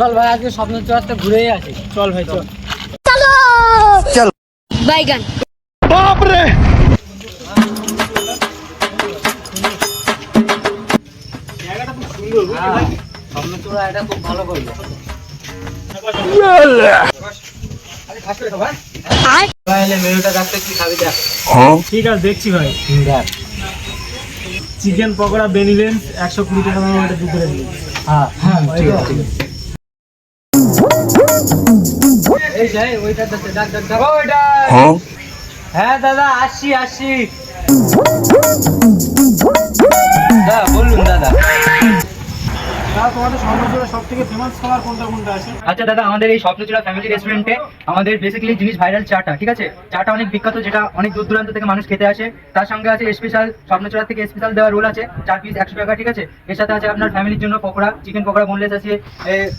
চল ভাই আজকে স্বপ্ন চুয়াতে ঘুরেই আসি। চল ভাই চল। বাইগান হ্যাঁ, স্বপ্ন চূড়া এটা খুব ভালো করবে তাহলে মেনুটা দেখতে কি খাবি দেখ ঠিক আছে দেখছি ভাই। দেখ। চিকেন পকোড়া বেনিলেন্স একশো কুড়ি টাকা দাম এটা দু করে দিন হ্যাঁ হ্যাঁ হ্যাঁ দাদা আসছি আসছি। সব থেকে ফেমাস খাবার কোনটা কোনটা আছে? আচ্ছা দাদা আমাদের এই স্বপ্নচূড়া ফ্যামিলি রেস্টুরেন্টে আমাদের বেসিক্যালি জিনিস ভাইরাল চাটা ঠিক আছে? চাটা অনেক বিখ্যাত যেটা অনেক দূর দূরান্ত থেকে মানুষ খেতে আসে। তার সঙ্গে আছে স্পেশাল স্বপ্নচূড়া থেকে স্পেশাল দেওয়া রোল আছে চার পিস একশো টাকা ঠিক আছে? এর সাথে আছে আপনার ফ্যামিলির জন্য পকোড়া চিকেন পকোড়া বোনলেস আছে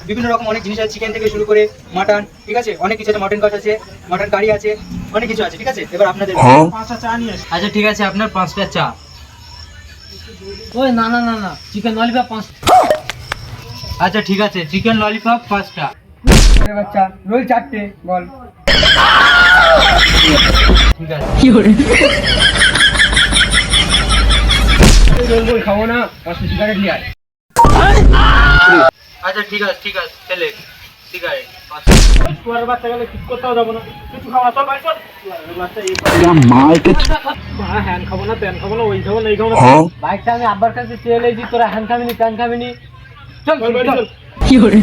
বিভিন্ন রকম অনেক জিনিস আছে চিকেন থেকে শুরু করে মাটন ঠিক আছে? অনেক কিছু আছে মটন কষ আছে মটন কারি আছে অনেক কিছু আছে ঠিক আছে? এবার আপনাদের পাঁচটা চা নিয়ে আসি আচ্ছা ঠিক আছে আপনার পাঁচটা চা। ওই না না না না চিকেন ললিপপ পাঁচ আচ্ছা ঠিক আছে। চিকেন ললিপপ পাঁচটা বাচ্চা রোল চারটে বল। ঠিক আছে। রোল বল খাব না পাঁচটা সিগারেট নিয়ে আয়। আচ্ছা ঠিক আছে ঠিক আছে ছেলে ঠিক আছে কুয়ার বাচ্চা গেলে ঠিক করতেও যাব না। কিছু খাওয়া চল চল। হ্যাঁ হ্যান খাব না প্যান খাব না ওই খাব না এই খাব না। বাইকটা আমি আব্বার কাছে চেয়ে এলেছি তোরা হ্যান খাবিনি প্যান খাবিনি চল চল ভাই, চল চল।